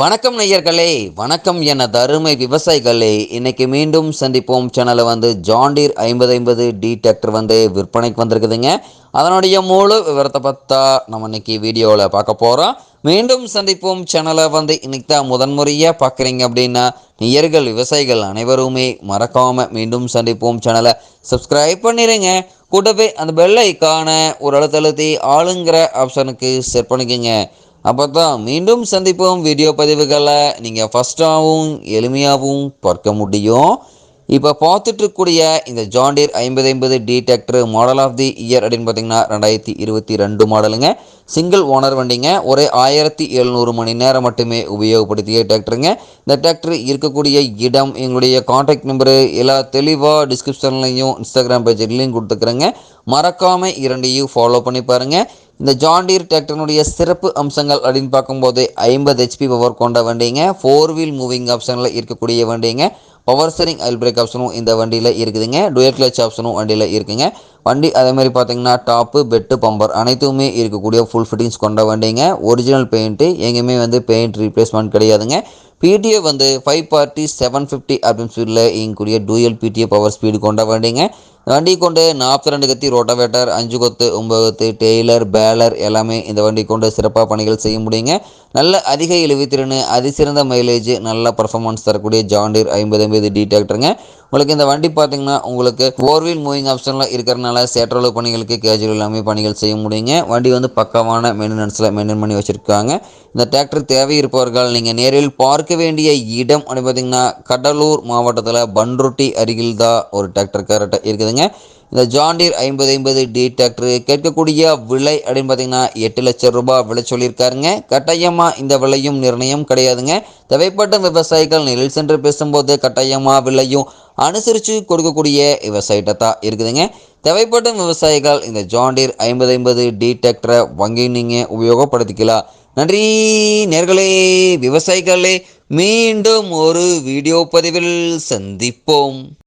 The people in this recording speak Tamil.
வணக்கம் நேயர்களே வணக்கம் என தருமை விவசாயிகளே. இன்னைக்கு மீண்டும் சந்திப்போம். சேனலை வந்து ஜாண்டீர் ஐம்பது ஐம்பது டி டிராக்டர் வந்து விற்பனைக்கு வந்திருக்குதுங்க. அதனுடைய முழு விவரத்தை பார்த்தா நம்ம இன்னைக்கு வீடியோவில் பார்க்க போகிறோம் மீண்டும் சந்திப்போம். சேனலை வந்து இன்னைக்கு தான் முதன்முறையாக பார்க்குறீங்க அப்படின்னா நேயர்கள் விவசாயிகள் அனைவருமே மறக்காமல் மீண்டும் சந்திப்போம். சேனலை சப்ஸ்கிரைப் பண்ணிடுங்க கூட்டப்பே அந்த பெல் ஐக்கான ஒரு அழுத்தழுத்தி ஆளுங்கிற ஆப்ஷனுக்கு செட் பண்ணிக்கோங்க. அப்போ தான் மீண்டும் சந்திப்போம் வீடியோ பதிவுகளை. நீங்கள் ஃபஸ்ட்டாகவும் எளிமையாகவும் பார்க்க முடியும். இப்போ பார்த்துட்டு இருக்கக்கூடிய இந்த ஜாண்டீர் ஐம்பது ஐம்பது D tractor model of the year அப்படின்னு பார்த்தீங்கன்னா ரெண்டாயிரத்தி இருபத்தி ரெண்டு மாடலுங்க சிங்கிள் ஓனர் வண்டிங்க. ஒரே ஆயிரத்தி எழுநூறு மணி நேரம் மட்டுமே உபயோகப்படுத்திய டிராக்டருங்க இந்த டிராக்டர் இருக்கக்கூடிய இடம் எங்களுடைய காண்டாக்ட் நம்பரு எல்லா தெளிவாக டிஸ்கிரிப்ஷன்லையும் இன்ஸ்டாகிராம் பேஜ்லையும் கொடுத்துக்கிறேங்க. மறக்காமல் இரண்டையும் ஃபாலோ பண்ணி பாருங்கள் இந்த ஜாண்டீர் டிராக்டரினுடைய சிறப்பு அம்சங்கள் அப்படின்னு பார்க்கும்போது ஐம்பது ஹெச்பி பவர் கொண்ட வண்டிங்க. ஃபோர் வீல் மூவிங் ஆப்ஷனில் இருக்கக்கூடிய வண்டிங்க. பவர் ஸ்டரிங் அயில் பிரேக் ஆப்ஷனும் இந்த வண்டியில் இருக்குதுங்க. டுயல் கிளச் ஆப்ஷனும் வண்டியில் இருக்குங்க. வண்டி அதே மாதிரி பார்த்தீங்கன்னா டாப்பு பெட்டு பம்பர் அனைத்துமே இருக்கக்கூடிய ஃபுல் ஃபிட்டிங்ஸ் கொண்ட வண்டிங்க. ஒரிஜினல் பெயிண்ட்டு எங்கேயுமே வந்து பெயிண்ட் ரீப்ளேஸ்மெண்ட் கிடையாதுங்க. பிடிஏ வந்து ஃபைவ் பார்ட்டி செவன் ஃபிஃப்டி அப்படின்னு ஸ்பீடில் இயங்கக்கூடிய டூயல் பிடிஏ பவர் ஸ்பீடு கொண்ட வண்டிங்க. வண்டி கொண்டு நாற்பத்தி ரெண்டு கத்தி ரோட்டோவேட்டர் அஞ்சு கொத்து ஒம்பது கொத்து டெய்லர் பேலர் எல்லாமே இந்த வண்டி கொண்டு சிறப்பாக பணிகள் செய்ய முடியுங்க. நல்ல அதிக இழுவித்திறன் அதிசிறந்த மைலேஜ் நல்ல பர்ஃபார்மன்ஸ் தரக்கூடிய ஜாண்டீர் ஐம்பது ஐம்பது டி டிராக்டருங்க உங்களுக்கு இந்த வண்டி பார்த்தீங்கன்னா உங்களுக்கு ஃபோர் வீல் மூவிங் ஆப்ஷனில் இருக்கிறனால சேற்றளவு பணிகளுக்கு கேஜுவல் எல்லாமே பணிகள் செய்ய முடியுங்க. வண்டி வந்து பக்கமான மெயின்டெனன்ஸில் மெயின்டைன் பண்ணி வச்சுருக்காங்க. இந்த டிராக்டர் தேவை இருப்பவர்கள் நீங்கள் நேரில் பார்க்க வேண்டிய இடம் அப்படின்னு பார்த்தீங்கன்னா கடலூர் மாவட்டத்தில் பன்ருட்டி அருகில் தான் ஒரு டிராக்டர் கரெக்டாக இருக்குதுங்க. இந்த ஜாண்டீர் ஐம்பது ஐம்பது டி டிராக்டர் கேட்கக்கூடிய விலை அப்படின்னு பார்த்தீங்கன்னா எட்டு லட்சம் ரூபாய் விலை சொல்லியிருக்காருங்க. கட்டாயமாக இந்த விலையும் நிர்ணயம் கிடையாதுங்க. தேவைப்பட்ட விவசாயிகள் நெல் சென்று பேசும்போது கட்டாயமாக விலையும் அனுசரித்து கொடுக்கக்கூடிய விவசாயிட்ட தான் இருக்குதுங்க. தேவைப்படும் விவசாயிகள் இந்த ஜாண்டீர் ஐம்பது ஐம்பது டி டிராக்டரை வாங்கி நீங்கள் உபயோகப்படுத்திக்கலாம் நன்றி நேர்களே விவசாயிகளே மீண்டும் ஒரு வீடியோ பதிவில் சந்திப்போம்.